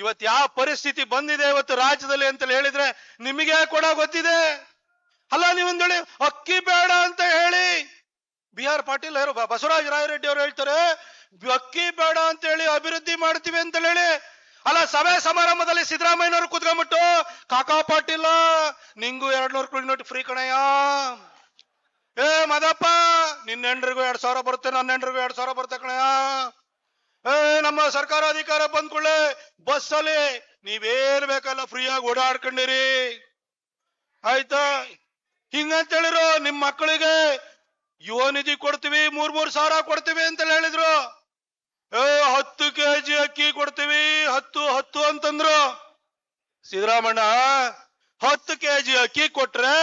ಇವತ್ತು ಯಾವ ಪರಿಸ್ಥಿತಿ ಬಂದಿದೆ ಇವತ್ತು ರಾಜ್ಯದಲ್ಲಿ ಅಂತ ಹೇಳಿದ್ರೆ ನಿಮಗೆ ಕೂಡ ಗೊತ್ತಿದೆ. ಅಲ್ಲ ನೀವೊಂದೇಳಿ ಅಕ್ಕಿ ಬೇಡ ಅಂತ ಹೇಳಿ ಬಿ ಆರ್ ಪಾಟೀಲ್ ಅವರು ಬಸವರಾಜ ರಾಯರೆಡ್ಡಿ ಅವರು ಹೇಳ್ತಾರೆ, ಅಕ್ಕಿ ಬೇಡ ಅಂತ ಹೇಳಿ ಅಭಿವೃದ್ಧಿ ಮಾಡ್ತೀವಿ ಅಂತ ಹೇಳಿ. ಅಲ್ಲ ಸಭೆ ಸಮಾರಂಭದಲ್ಲಿ ಸಿದ್ದರಾಮಯ್ಯನವರು ಕುತ್ಕೊಂಡ್ಬಿಟ್ಟು ಕಾಕಾ ಪಾಟೀಲ, ನಿಂಗೂ ಎರಡ್ ನೂರು ನೋಟಿ ಫ್ರೀ ಕಣಯ್ಯ. ಏ ಮದಪ್ಪ, ನಿನ್ನ ಹೆಂಡ್ರಿಗೂ ಎರಡ್ ಸಾವಿರ ಬರುತ್ತೆ, ನನ್ನ ಹೆಂಡ್ರಿಗೂ ಎರಡ್ ಸಾವಿರ ಬರುತ್ತೆ ಕಣಯ್ಯ. ನಮ್ಮ ಸರ್ಕಾರ ಅಧಿಕಾರ ಬಂದ್ಕೊಳ್ಳೆ ಬಸ್ ಅಲ್ಲಿ ನೀವೇನ್ ಬೇಕಲ್ಲ ಫ್ರೀಯಾಗಿ ಓಡಾಡ್ಕೊಂಡಿರಿ. ಆಯ್ತಾ? ಹಿಂಗಂತ ಹೇಳಿರು ನಿಮ್ ಮಕ್ಕಳಿಗೆ ಯುವ ನಿಧಿ ಕೊಡ್ತೀವಿ, ಮೂರ್ ಮೂರ್ ಸಾವಿರ ಕೊಡ್ತೀವಿ ಅಂತ ಹೇಳಿದ್ರು. ಏ, ಹತ್ತು ಕೆಜಿ ಅಕ್ಕಿ ಕೊಡ್ತೀವಿ, ಹತ್ತು ಹತ್ತು ಅಂತಂದ್ರು. ಸಿದ್ದರಾಮಣ್ಣ ಹತ್ತು ಕೆಜಿ ಅಕ್ಕಿ ಕೊಟ್ರೆ,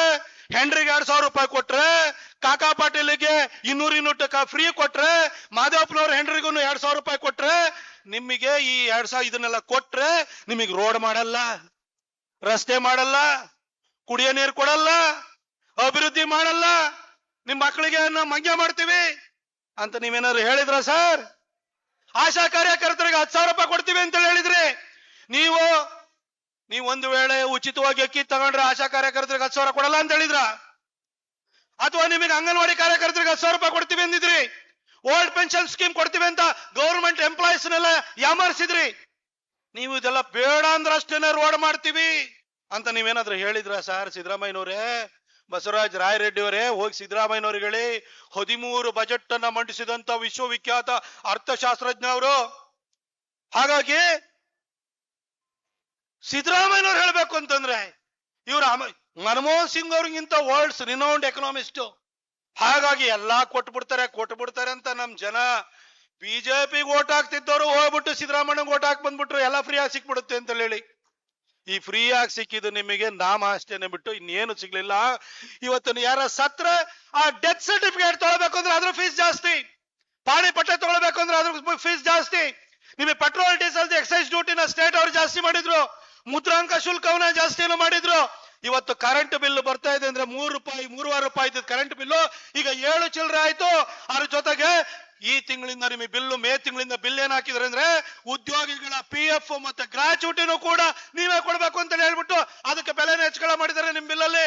ಹೆಂಡ್ರಿಗೆ ಎರಡ್ ಸಾವಿರ ರೂಪಾಯಿ ಕೊಟ್ರೆ ಕಾಕಾ ಪಾಟೀಲಿಗೆ ಇನ್ನೂರು ಇನ್ನೂರು ಫ್ರೀ ಕೊಟ್ರೆ, ಮಾದೇವಪ್ಪನವ್ರ ಹೆಂಡ್ರಿಗೂ ಎರಡ್ ಸಾವಿರ ರೂಪಾಯಿ ಕೊಟ್ರೆ ನಿಮಗೆ ಈ ಎರಡ್ ಸಾವಿರ ಇದನ್ನೆಲ್ಲ ಕೊಟ್ರೆ ನಿಮಗೆ ರೋಡ್ ಮಾಡಲ್ಲ, ರಸ್ತೆ ಮಾಡಲ್ಲ, ಕುಡಿಯೋ ನೀರು ಕೊಡಲ್ಲ, ಅಭಿವೃದ್ಧಿ ಮಾಡಲ್ಲ, ನಿಮ್ ಮಕ್ಕಳಿಗೆ ನಾವು ಮಂಗ್ಯ ಮಾಡ್ತೀವಿ ಅಂತ ನೀವೇನಾದ್ರು ಹೇಳಿದ್ರ ಸರ್? ಆಶಾ ಕಾರ್ಯಕರ್ತರಿಗೆ ಹತ್ತು ಸಾವಿರ ರೂಪಾಯಿ ಕೊಡ್ತೀವಿ ಅಂತ ಹೇಳಿದ್ರಿ. ನೀವು ನೀವು ಒಂದು ವೇಳೆ ಉಚಿತವಾಗಿ ಅಕ್ಕಿ ತಗೊಂಡ್ರೆ ಆಶಾ ಕಾರ್ಯಕರ್ತರಿಗೆ ಹತ್ತು ಸಾವಿರ ಕೊಡಲ್ಲ ಅಂತ ಹೇಳಿದ್ರ? ಅಥವಾ ನಿಮಗೆ ಅಂಗನವಾಡಿ ಕಾರ್ಯಕರ್ತರಿಗೆ ಹತ್ತು ಸಾವಿರ ರೂಪಾಯಿ ಕೊಡ್ತೀವಿ ಅಂದಿದ್ರಿ. ಓಲ್ಡ್ ಪೆನ್ಷನ್ ಸ್ಕೀಮ್ ಕೊಡ್ತೀವಿ ಅಂತ ಗೌರ್ಮೆಂಟ್ ಎಂಪ್ಲಾಯೀಸ್ನೆಲ್ಲ ಯಾಮಾರಿಸಿದ್ರಿ. ನೀವು ಇದೆಲ್ಲ ಬೇಡ ಅಂದ್ರೆ ಅಷ್ಟೇನೆ ರೋಡ್ ಮಾಡ್ತೀವಿ ಅಂತ ನೀವೇನಾದ್ರೂ ಹೇಳಿದ್ರ ಸರ್ ಸಿದ್ದರಾಮಯ್ಯನವರೇ? ಬಸವರಾಜ್ ರಾಯರೆಡ್ಡಿ ಅವರೇ ಹೋಗಿ ಸಿದ್ದರಾಮಯ್ಯನವ್ರಿಗೆ ಹೇಳಿ. ಹದಿಮೂರು ಬಜೆಟ್ ಅನ್ನ ಮಂಡಿಸಿದಂತ ವಿಶ್ವವಿಖ್ಯಾತ ಅರ್ಥಶಾಸ್ತ್ರಜ್ಞ ಅವರು. ಹಾಗಾಗಿ ಸಿದ್ದರಾಮಯ್ಯನವ್ರು ಹೇಳ್ಬೇಕು ಅಂತಂದ್ರೆ ಇವ್ರ ಮನಮೋಹನ್ ಸಿಂಗ್ ಅವ್ರಿಗಿಂತ ವರ್ಲ್ಡ್ಸ್ ರಿನೌಂಡ್ ಎಕನಾಮಿಸ್ಟ್ ಹಾಗಾಗಿ ಎಲ್ಲಾ ಕೊಟ್ಬಿಡ್ತಾರೆ ಕೊಟ್ಬಿಡ್ತಾರೆ ಅಂತ ನಮ್ ಜನ ಬಿಜೆಪಿಗೆ ಓಟ್ ಹಾಕ್ತಿದ್ದವರು ಹೋಗ್ಬಿಟ್ಟು ಸಿದ್ದರಾಮಯ್ಯಗೆ ಓಟ್ ಹಾಕಿ ಬಂದ್ಬಿಟ್ರು, ಎಲ್ಲ ಫ್ರೀ ಆಗಿ ಸಿಕ್ಬಿಡುತ್ತೆ ಅಂತ ಹೇಳಿ. ಈ ಫ್ರೀ ಆಗಿ ಸಿಕ್ಕಿದ್ದು ನಿಮಗೆ ನಾಮ ಅಷ್ಟೇನೆ ಬಿಟ್ಟು ಇನ್ನೇನು ಸಿಗ್ಲಿಲ್ಲ. ಇವತ್ತು ಯಾರ ಸತ್ರ ಆ ಡೆತ್ ಸರ್ಟಿಫಿಕೇಟ್ ತಗೊಳ್ಬೇಕು ಅಂದ್ರೆ ಅದ್ರ ಫೀಸ್ ಜಾಸ್ತಿ. ಪಾಣಿ ಪಟ್ಟೆ ತಗೊಳ್ಬೇಕು ಅಂದ್ರೆ ಅದ್ರ ಫೀಸ್ ಜಾಸ್ತಿ. ನಿಮಗೆ ಪೆಟ್ರೋಲ್ ಡೀಸೆಲ್ ಎಕ್ಸೈಸ್ ಡ್ಯೂಟಿನ ಸ್ಟೇಟ್ ಅವ್ರು ಜಾಸ್ತಿ ಮಾಡಿದ್ರು. ಮುದ್ರಾಂಕ ಶುಲ್ಕವನ್ನ ಜಾಸ್ತಿನೂ ಮಾಡಿದ್ರು. ಇವತ್ತು ಕರೆಂಟ್ ಬಿಲ್ ಬರ್ತಾ ಇದೆ ಅಂದ್ರೆ ಮೂರು ರೂಪಾಯಿ, ಮೂರುವರೆ ರೂಪಾಯಿ ಇದ್ದ ಕರೆಂಟ್ ಬಿಲ್ಲು ಈಗ ಏಳು ಚಿಲ್ಲರೆ ಆಯ್ತು. ಅದ್ರ ಜೊತೆಗೆ ಈ ತಿಂಗಳಿಂದ ನಿಮಗೆ ಬಿಲ್ಲು ಮೇ ತಿಂಗಳಿಂದ ಬಿಲ್ ಏನ್ ಹಾಕಿದ್ರೆ ಅಂದ್ರೆ ಉದ್ಯೋಗಿಗಳ ಪಿ ಎಫ್ ಮತ್ತೆ ಗ್ರಾಚ್ಯುಟಿನೂ ಕೂಡ ನೀವೇ ಕೊಡ್ಬೇಕು ಅಂತ ಹೇಳ್ಬಿಟ್ಟು ಅದಕ್ಕೆ ಬೆಲೆನ ಹೆಚ್ಚಳ ಮಾಡಿದ್ದಾರೆ ನಿಮ್ ಬಿಲ್ಲಲ್ಲಿ